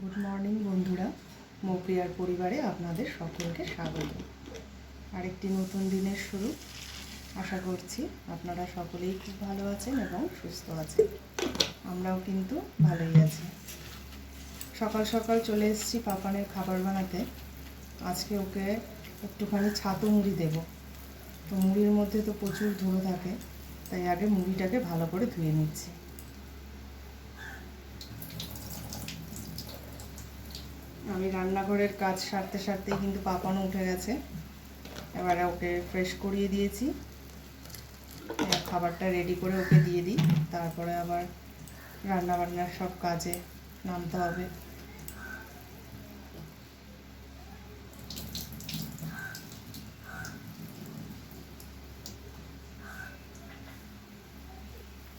Good morning বন্ধুরা। মৌপ্রিয়ার পরিবারে আপনাদের সকলকে স্বাগত। আরেকটি নতুন দিনের শুরু। আশা করছি আপনারা সকলেই খুব ভালো আছেন এবং সুস্থ আছেন। আমরাও কিন্তু ভালোই আছি। সকাল সকাল চলে এসেছি পাপানের খাবার বানাতে। আজকে ওকে একটুখানি ছাতু মুড়ি দেব। তো মুড়ির মধ্যে তো প্রচুর ধুলো থাকে, তাই আগে মুড়িটাকে ভালো করে ধুয়ে নিচ্ছি। আমি রান্নাঘরের কাজ সারতে সারতেই কিন্তু পাপানো উঠে গেছে। এবারে ওকে ফ্রেশ করিয়ে দিয়েছি। খাবারটা রেডি করে ওকে দিয়ে দিই। তারপরে আবার রান্না বান্নার সব কাজে নামতে হবে।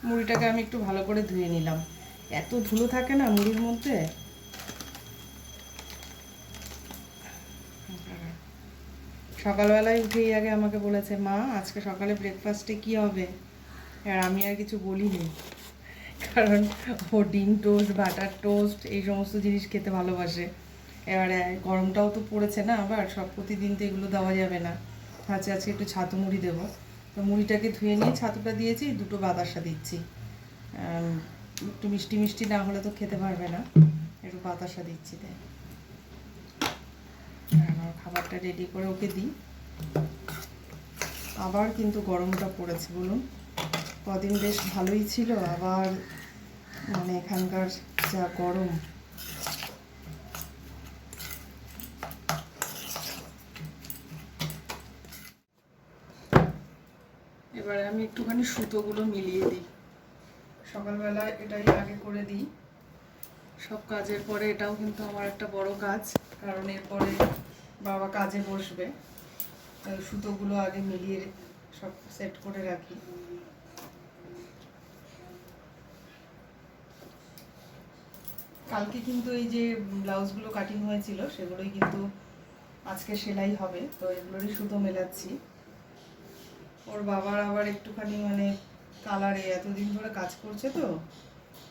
মুড়িটাকে আমি একটু ভালো করে ধুয়ে নিলাম। এত ধুলো থাকে না মুড়ির মধ্যে? সকালবেলায় উঠেই আগে আমাকে বলেছে, মা, আজকে সকালে ব্রেকফাস্টে কি হবে? আর আমি আর কিছু বলিনি। কারণ ও ডিম টোস্ট, বাটার টোস্ট, এই সমস্ত জিনিস খেতে ভালোবাসে। এবারে গরমটাও তো পড়েছে না আবার, সব প্রতিদিন তো এগুলো দেওয়া যাবে না। ভাবছি আজকে একটু ছাতু মুড়ি দেবো। তো মুড়িটাকে ধুয়ে নিয়ে ছাতুটা দিয়েছি, দুটো বাতাসা দিচ্ছি। একটু মিষ্টি মিষ্টি না হলে তো খেতে পারবে না। একটু বাতাসা দিচ্ছি তাই। খাবারটা রেডি করে ওকে দিই। আবার কিন্তু গরমটা পড়েছে, বলুন। কদিন বেশ ভালোই ছিল, আবার মানে এখানকার যা গরম। এবারে আমি একটুখানি সুতোগুলো মিলিয়ে দিই। সকালবেলা এটাই আগে করে দিই। সব কাজের পরে এটাও কিন্তু আমার একটা বড় কাজ, কারণ এরপরে বাবা কাজে বসবে। সুতোগুলো আগে মিলিয়ে সব সেট করে রাখি। কালকে কিন্তু এই যে ব্লাউজগুলো কাটিং হয়েছিল, সেগুলোই কিন্তু আজকে সেলাই হবে। তো এগুলোরই সুতো মেলাচ্ছি। ওর বাবার আবার একটুখানি মানে কালারে এতদিন ধরে কাজ করছে তো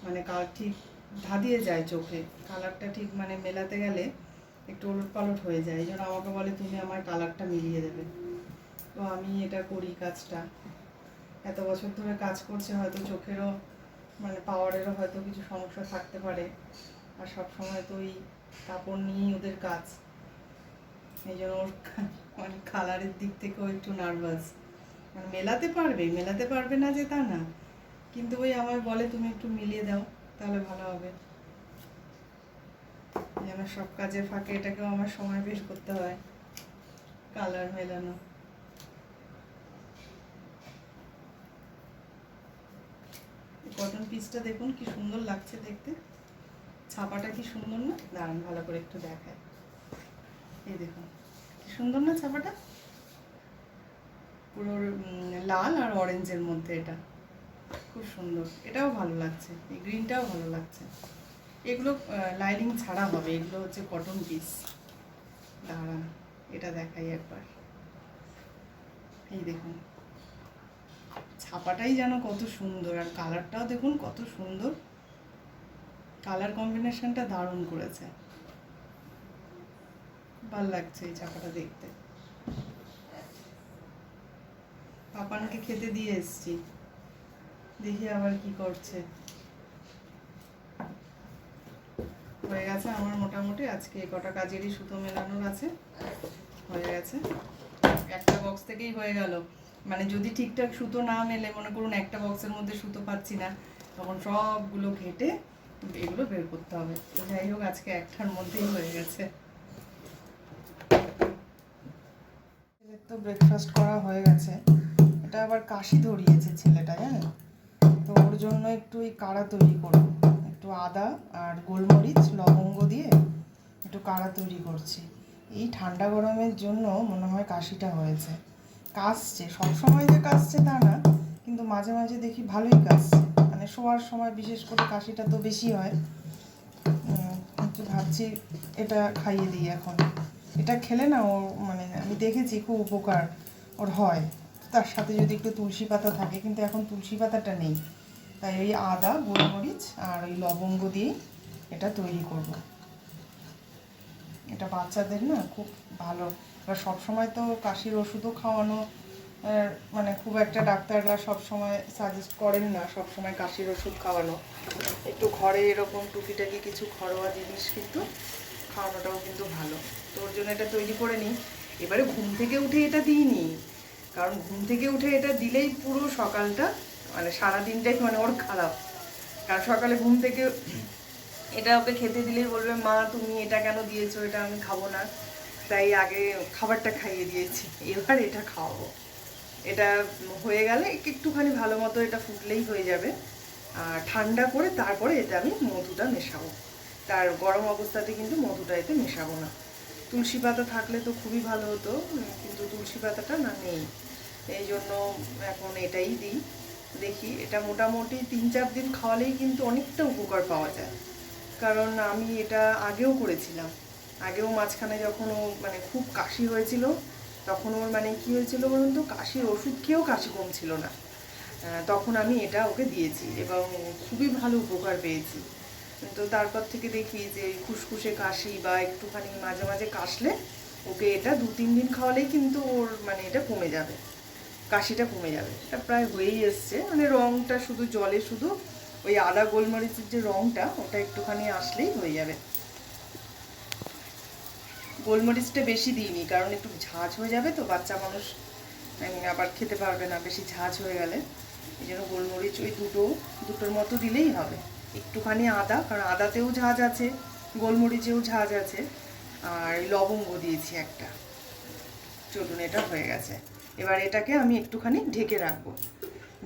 মানে কাল ঠিক ধাঁধিয়ে যায় চোখে। কালারটা ঠিক মানে মেলাতে গেলে একটু ওলট পালট হয়ে যায়, এই জন্য আমাকে বলে তুমি আমার কালারটা মিলিয়ে দেবে। তো আমি এটা করি কাজটা। এত বছর ধরে কাজ করছে, হয়তো চোখেরও মানে পাওয়ারেরও হয়তো কিছু সমস্যা থাকতে পারে। আর সব সময় তো ওই কাপড় নিয়েই ওদের কাজ। এই জন্য ওর মানে কালারের দিক থেকেও একটু নার্ভাস মানে মেলাতে পারবে মেলাতে পারবে না যে তা না। কিন্তু ওই আমায় বলে, তুমি একটু মিলিয়ে দাও, তাহলে ভালো হবে। যেন সব কাজের ফাঁকে এটাকেও আমার সময় বের করতে হয়। কালার মেলানো। কটন পিসটা দেখুন, কি সুন্দর লাগছে দেখতে। ছাপাটা কি সুন্দর না? দাঁড়ান, ভালো করে একটু দেখায় এই দেখুন, কি সুন্দর না ছাপাটা? পুরো লাল আর অরেঞ্জের মধ্যে এটা। খুব সুন্দর। এটাও ভালো লাগছে। এই গ্রিনটাও ভালো লাগছে। এগুলো লাইনিং ছাড়া হবে। এগুলো হচ্ছে কটন পিস দাঁড়ান, এটা দেখাই একবার। এই দেখুন। ছাপাটাই যেন কত সুন্দর, আর কালারটাও দেখুন কত সুন্দর। কালার কম্বিনেশনটা দারুণ করেছে। ভালো লাগছে এই ছাপাটা দেখতে। পাপানকে খেতে দিয়ে এসছি। দেখি আবার কি করছে। হয়ে গেছে। আমার মোটামুটি আজকে কটা কাজেরই সুতো মেলানোর আছে। হয়ে গেছে। একটা বক্স থেকেই হয়ে গেল। মানে যদি ঠিকঠাক সুতো না মেলে, মনে করুন একটা বক্সের মধ্যে সুতো পাচ্ছি না, তখন সবগুলো ঘেটে এগুলো বের করতে হবে। তো যাই হোক, আজকে একটার মধ্যেই হয়ে গেছে। তো ব্রেকফাস্ট করা হয়ে গেছে। এটা আবার কাশি ধরিয়েছে ছেলেটা, জানেন? তো ওর জন্য একটু ওই কাড়া তৈরি করব। একটু আদা আর গোলমরিচ, লবঙ্গ দিয়ে একটু কাড়া তৈরি করছি। এই ঠান্ডা গরমের জন্য মনে হয় কাশিটা হয়েছে। কাশছে, সবসময় যে কাশছে তা না, কিন্তু মাঝে মাঝে দেখি ভালোই কাশছে। মানে শোয়ার সময় বিশেষ করে কাশিটা তো বেশি হয়। একটু ভাবছি এটা খাইয়ে দিই এখন। এটা খেলে না ও মানে আমি দেখেছি খুব উপকার ওর হয়। তার সাথে যদি একটু তুলসী পাতা থাকে, কিন্তু এখন তুলসী পাতাটা নেই। তাই ওই আদা, গোলমরিচ আর ওই লবঙ্গ দিয়ে এটা তৈরি করব। এটা বাচ্চাদের না খুব ভালো। আর সবসময় তো কাশির ওষুধও খাওয়ানো মানে খুব একটা ডাক্তাররা সবসময় সাজেস্ট করেন না, সবসময় কাশির ওষুধ খাওয়ানো। একটু ঘরে এরকম টুকিটাকি কিছু ঘরোয়া জিনিস কিন্তু খাওয়ানোটাও কিন্তু ভালো। তো ওর জন্য এটা তৈরি করে নিই। এবারে ঘুম থেকে উঠে এটা দিই দিইনি। কারণ ঘুম থেকে উঠে এটা দিলেই পুরো সকালটা মানে সারা দিনটাই মানে ওর খারাপ। কারণ সকালে ঘুম থেকে এটা ওকে খেতে দিলেই বলবে, মা, তুমি এটা কেন দিয়েছ? এটা আমি খাব না। তাই আগে খাবারটা খাইয়ে দিয়েছি। এবার এটা খাওয়াবো। এটা হয়ে গেলে একটুখানি ভালো মতো এটা ফুটলেই হয়ে যাবে। আর ঠান্ডা করে তারপরে এতে আমি মধুটা মেশাবো। তার গরম অবস্থাতে কিন্তু মধুটা এতে মেশাবো না। তুলসী পাতা থাকলে তো খুবই ভালো হতো, কিন্তু তুলসী পাতাটা না নেই। এই জন্য এখন এটাই দিই। দেখি, এটা মোটামুটি তিন চার দিন খাওয়ালেই কিন্তু অনেকটা উপকার পাওয়া যায়। কারণ আমি এটা আগেও করেছিলাম। আগেও মাঝখানে যখন ও মানে খুব কাশি হয়েছিল, তখন ওর মানে কি হয়েছিল বলুন তো, কাশির ওষুধ খেয়েও কাশি কমছিল না। তখন আমি এটা ওকে দিয়েছি এবং খুবই ভালো উপকার পেয়েছি। তো তারপর থেকে দেখি যে খুসখুসে কাশি বা একটুখানি মাঝে মাঝে কাশলে ওকে এটা দু তিন দিন খাওয়ালেই কিন্তু ওর মানে এটা কমে যাবে। কাশিটা কমে যাবে। এটা প্রায় হয়েই এসছে। মানে রঙটা শুধু জলে শুধু ওই আদা গোলমরিচের যে রঙটা ওটা একটুখানি আসলেই হয়ে যাবে। গোলমরিচটা বেশি দিইনি, কারণ একটু ঝাঁঝ হয়ে যাবে তো, বাচ্চা মানুষ আবার খেতে পারবে না, বেশি ঝাঁঝ হয়ে গেলে। এই জন্য গোলমরিচ ওই দুটো, দুটোর মতো দিলেই হবে। একটুখানি আদা, কারণ আদাতেও ঝাঁঝ আছে, গোলমরিচেও ঝাঁঝ আছে, আর লবঙ্গ দিয়েছি একটা। চলুন, এটা হয়ে গেছে। এবার এটাকে আমি একটুখানি ঢেকে রাখব।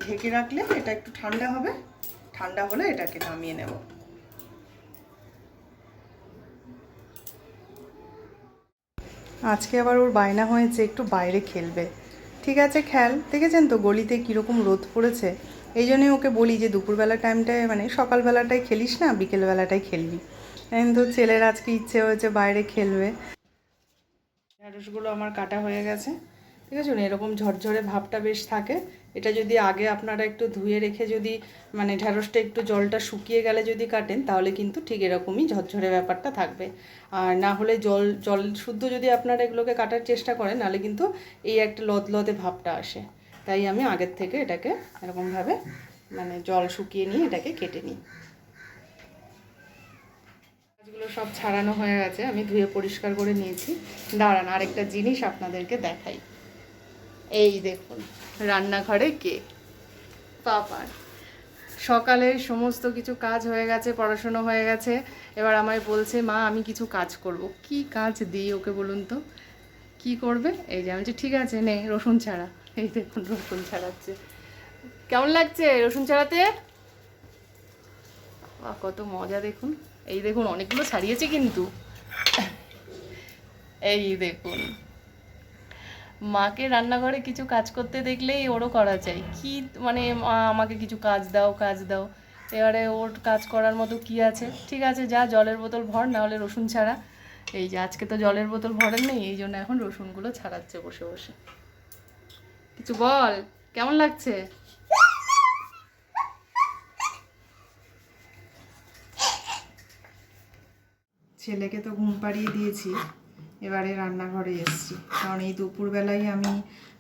ঢেকে রাখলে এটা একটু ঠান্ডা হবে। ঠান্ডা হলে এটাকে নামিয়ে নেব। আজকে আবার ওর বায়না হয়েছে, একটু বাইরে খেলবে। ঠিক আছে, খেল। দেখেছেন তো গলিতে কীরকম রোদ পড়েছে? এই জন্যই ওকে বলি যে, দুপুরবেলা টাইমটায় মানে সকালবেলাটায় খেলিস না, বিকেলবেলাটায় খেলবি। কিন্তু ছেলের আজকে ইচ্ছে হয়েছে বাইরে খেলবে। ঢ্যাঁড়সগুলো আমার কাটা হয়ে গেছে। ঠিক আছে? না এরকম ঝরঝরে ভাবটা বেশ থাকে। এটা যদি আগে আপনারা একটু ধুয়ে রেখে যদি মানে ঢ্যাঁড়সটা একটু জলটা শুকিয়ে গেলে যদি কাটেন, তাহলে কিন্তু ঠিক এরকমই ঝরঝরে ব্যাপারটা থাকবে। আর না হলে জল জল শুদ্ধ যদি আপনারা এগুলোকে কাটার চেষ্টা করেন, নাহলে কিন্তু এই একটা লদলদে ভাবটা আসে। তাই আমি আগের থেকে এটাকে এরকমভাবে মানে জল শুকিয়ে নিয়ে এটাকে কেটে নিই। মাছগুলো সব ছাড়ানো হয়ে গেছে, আমি ধুয়ে পরিষ্কার করে নিয়েছি। দাঁড়ান, আরেকটা জিনিস আপনাদেরকে দেখাই। এই দেখুন, রান্নাঘরে কে? পাপার সকালে সমস্ত কিছু কাজ হয়ে গেছে, পড়াশুনো হয়ে গেছে, এবার আমায় বলছে, মা, আমি কিছু কাজ করব। কি কাজ দিই ওকে বলুন তো? কি করবে? এই যে, আমি ঠিক আছে, নে, রসুন ছাড়া। এই দেখুন, রসুন ছাড়াচ্ছে। কেমন লাগছে রসুন ছাড়াতে? কত মজা দেখুন। এই দেখুন, অনেকগুলো ছাড়িয়েছে কিন্তু। এই দেখুন। মাকে রান্নাঘরে কিছু কাজ করতে দেখলেই ওরও করা চাই। কি মানে মা আমাকে কিছু কাজ দাও কাজ দাও। এবারে ওর কাজ করার মতো কি আছে? ঠিক আছে, যা জলের বোতল ভর না হলে রসুন ছাড়া। এই যে আজকে তো জলের বোতল ভরেন নেই, এই জন্য এখন রসুনগুলো ছাড়াচ্ছে বসে বসে। কিছু বল, কেমন লাগছে? ছেলেকে তো ঘুম পাড়িয়ে দিয়েছি। এবারে রান্নাঘরে এসেছি। কারণ এই দুপুরবেলায় আমি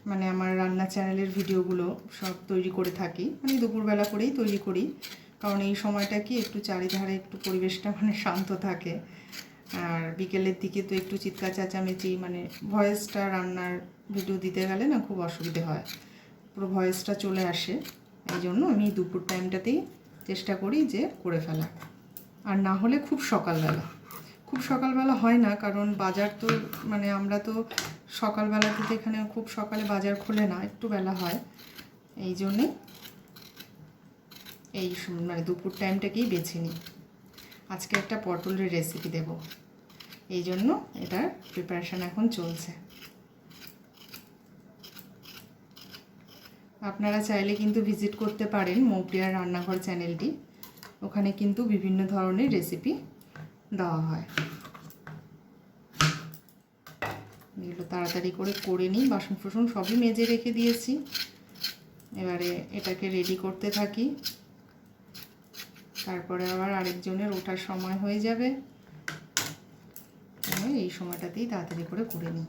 মানে আমার রান্না চ্যানেলের ভিডিওগুলো সব তৈরি করে থাকি। মানে দুপুরবেলা করেই তৈরি করি। কারণ এই সময়টা কি একটু চারিধারে একটু পরিবেশটা মানে শান্ত থাকে। আর বিকেলের দিকে তো একটু চিৎকার চেঁচামেচি মানে ভয়েসটা রান্নার ভিডিও দিতে গেলে না খুব অসুবিধে হয়। পুরো ভয়েসটা চলে আসে। এই জন্য আমি দুপুর টাইমটাতেই চেষ্টা করি যে করে ফেলা। আর না হলে খুব সকালবেলা। খুব সকালবেলা হয় না, কারণ বাজার তো মানে আমরা তো সকালবেলা থেকে এখানে খুব সকালে বাজার খোলে না, একটু বেলা হয়। এই জন্যে এই মানে দুপুর টাইমটাকেই বেছে নিই। আজকে একটা পটলের রেসিপি দেব। এই জন্য এটার প্রিপারেশান এখন চলছে। আপনারা চাইলে কিন্তু ভিজিট করতে পারেন মৌপ্রিয়ার রান্নাঘর চ্যানেলটি ওখানে কিন্তু বিভিন্ন ধরনের রেসিপি দেওয়া হয় এগুলো তাড়াতাড়ি করে করে নিই বাসন ফুসন সবই মেজে রেখে দিয়েছি। এবারে এটাকে রেডি করতে থাকি। তারপরে আবার আরেকজনের ওঠার সময় হয়ে যাবে। এই সময়টাতেই তাড়াতাড়ি করে করে নিই।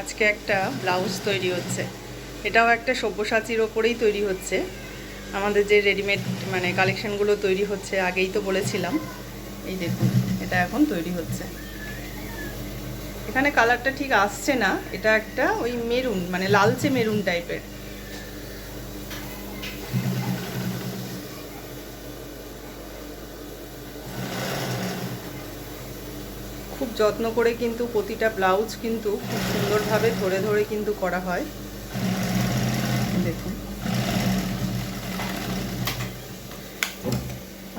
আজকে একটা ব্লাউজ তৈরি হচ্ছে। এটাও একটা সব্যসাচীর ওপরেই তৈরি হচ্ছে। আমাদের যে রেডিমেড মানে কালেকশনগুলো তৈরি হচ্ছে, আগেই তো বলেছিলাম। এই দেখুন, এটা এখন তৈরি হচ্ছে। এখানে কালারটা ঠিক আসছে না, এটা একটা ওই মেরুন মানে লালচে মেরুন টাইপের খুব যত্ন করে কিন্তু প্রতিটা ব্লাউজ কিন্তু খুব সুন্দরভাবে ধরে ধরে কিন্তু করা হয়। দেখুন।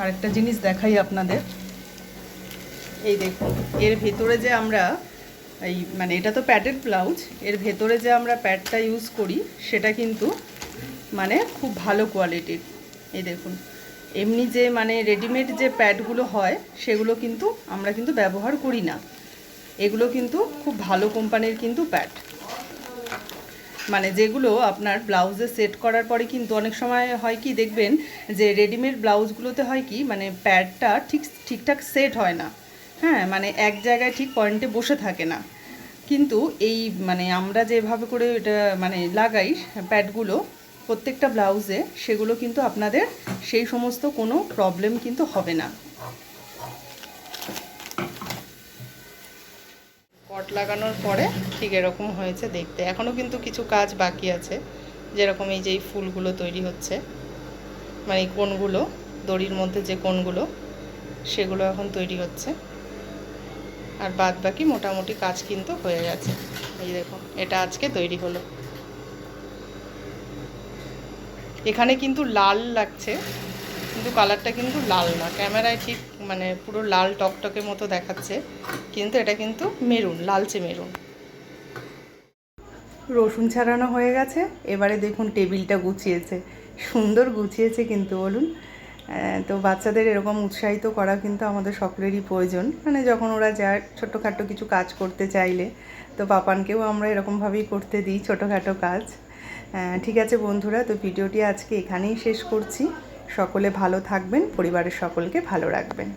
আরেকটা জিনিস দেখাই আপনাদের। এই দেখুন, এর ভেতরে যে আমরা এই মানে এটা তো প্যাডেড ব্লাউজ এর ভেতরে যে আমরা প্যাডটা ইউজ করি, সেটা কিন্তু মানে খুব ভালো কোয়ালিটির এই দেখুন, এমনি যে মানে রেডিমেড যে প্যাডগুলো হয়, সেগুলো কিন্তু আমরা কিন্তু ব্যবহার করি না। এগুলো কিন্তু খুব ভালো কোম্পানির কিন্তু প্যাড মানে যেগুলো আপনার ব্লাউজে সেট করার পরে কিন্তু অনেক সময় হয় কি দেখবেন যে রেডিমেড ব্লাউজগুলোতে হয় কি মানে প্যাডটা ঠিক, ঠিকঠাক সেট হয় না। হ্যাঁ মানে এক জায়গায় ঠিক পয়েন্টে বসে থাকে না। কিন্তু এই মানে আমরা যেভাবে করে এটা মানে লাগাই প্যাডগুলো প্রত্যেকটা ব্লাউজে সেগুলো কিন্তু আপনাদের সেই সমস্ত কোনো প্রবলেম কিন্তু হবে না। কট লাগানোর পরে ঠিক এরকম হয়েছে দেখতে। এখনও কিন্তু কিছু কাজ বাকি আছে। যেরকম এই যে এই ফুলগুলো তৈরি হচ্ছে মানে এই কোনগুলো দড়ির মধ্যে যে কোনগুলো সেগুলো এখন তৈরি হচ্ছে। আর বাদ বাকি মোটামুটি কাজ কিন্তু হয়ে গেছে। এই দেখুন, এটা আজকে তৈরি হলো। এখানে কিন্তু লাল লাগছে, কিন্তু কালারটা কিন্তু লাল না। ক্যামেরায় ঠিক মানে পুরো লাল টকটকের মতো দেখাচ্ছে। কিন্তু এটা কিন্তু মেরুন, লালচে মেরুন। রসুন ছাড়ানো হয়ে গেছে। এবারে দেখুন টেবিলটা গুছিয়েছে। সুন্দর গুছিয়েছে কিন্তু, বলুন। তো বাচ্চাদের এরকম উৎসাহিত করা কিন্তু আমাদের সকলেরই প্রয়োজন। মানে যখন ওরা যায় ছোটোখাটো কিছু কাজ করতে চাইলে, তো পাপানকেও আমরা এরকমভাবেই করতে দিই ছোটোখাটো কাজ। ঠিক আছে বন্ধুরা, তো ভিডিওটি আজকে এখানেই শেষ করছি। সকলে ভালো থাকবেন পরিবারের সকলকে ভালো রাখবেন।